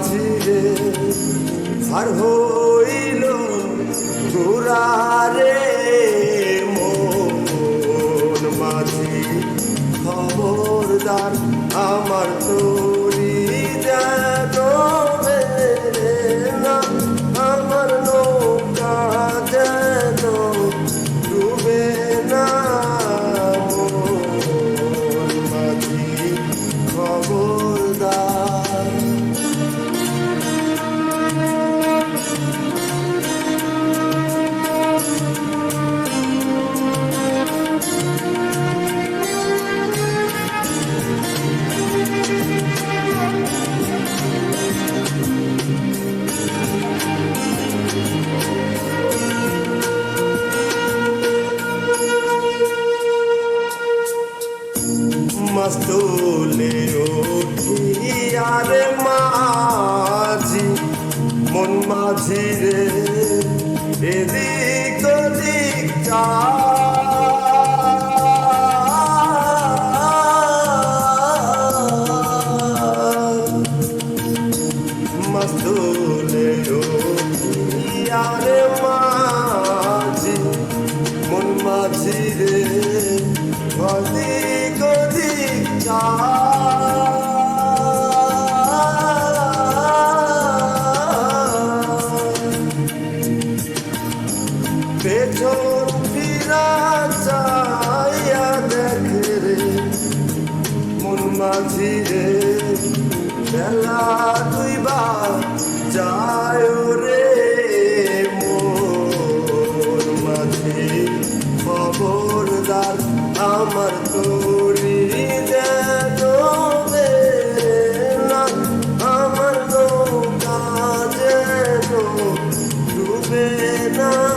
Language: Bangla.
মাঝিরে আর হইল পুরারে মন মাঝি খবরদার আমার তো মস্তুলে উঠি আরে মাঝি, মন মাঝি রে, এদিক ওদিক মস্তুলে উঠি আরে মাঝি, মন মাঝি রে, অধিক পেছন ফিরা চাইয়া দেখে রে মন মাঝি ডুবে না।